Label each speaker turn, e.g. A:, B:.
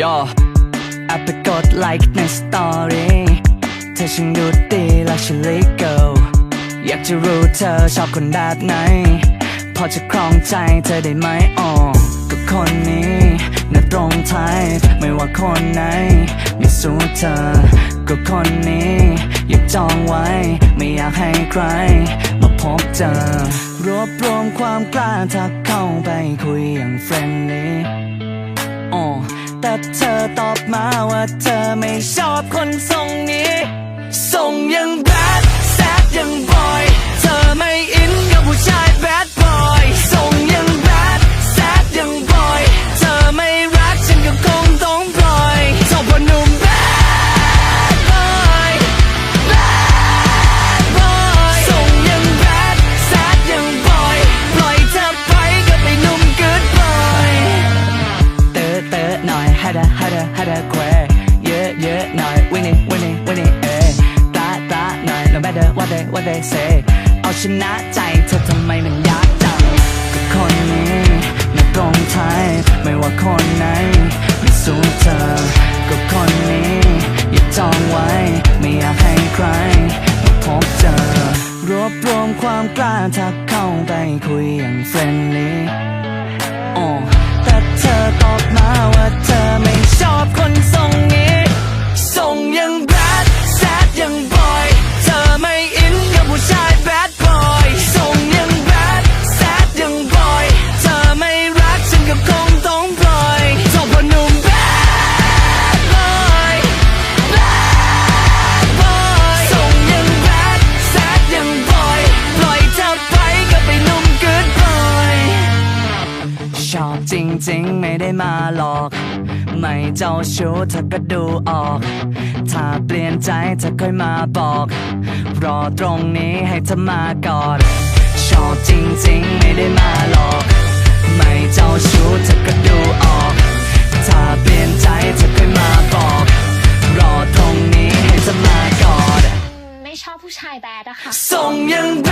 A: ย่อแอปไปกดไลค์ในสตอรี่เธอช่างดูดีและฉันลิเกิลอยากจะรู้เธอชอบคนแบบไหน พอจะครองใจเธอได้ไหมอ๋อก็คนนี้น่าตรงไทยไม่ว่าคนไหนไม่สู้เธอ ก็คนนี้ อยากจองไว้ ไม่อยากให้ใคร มาพบเจอ รวบรวมความกล้าทักเข้าไปคุยอย่างเฟรนลี่ แต่เธอตอบมาว่าเธอไม่ชอบคนทรงนี้ ดะฮัดะฮัดะแควเยอะเยอะหน่อยวินี่วินี่วินี่เอตาตาหน่อย no matter what they what they say เอาชนะใจเธอทำไมมันยากจังก็คนนี้น่ตรงไทยไม่ว่าคนไหนไม่สู้เธอก็คนนี้อยาจองไว้ ไม่อยากให้ใครมาพบเจอรวบรวมความกล้าทักเข้าไปคุยอย่างเฟรนลี่ ชอบจริงๆ ไม่ได้มาหลอก ไม่เจ้าชู้เธอก็ดูออก ถ้าเปลี่ยนใจเธอค่อยมาบอก รอตรงนี้ให้เธอมากอด ชอบจริงๆ ไม่ได้มาหลอก ไม่เจ้าชู้เธอก็ดูออก ถ้าเปลี่ยนใจเธอค่อยมาบอก รอตรงนี้ให้เธอมากอด
B: ไม่ชอบผู้ชายแบดอะค่ะ
A: ส่งยังแบดแซดยังบ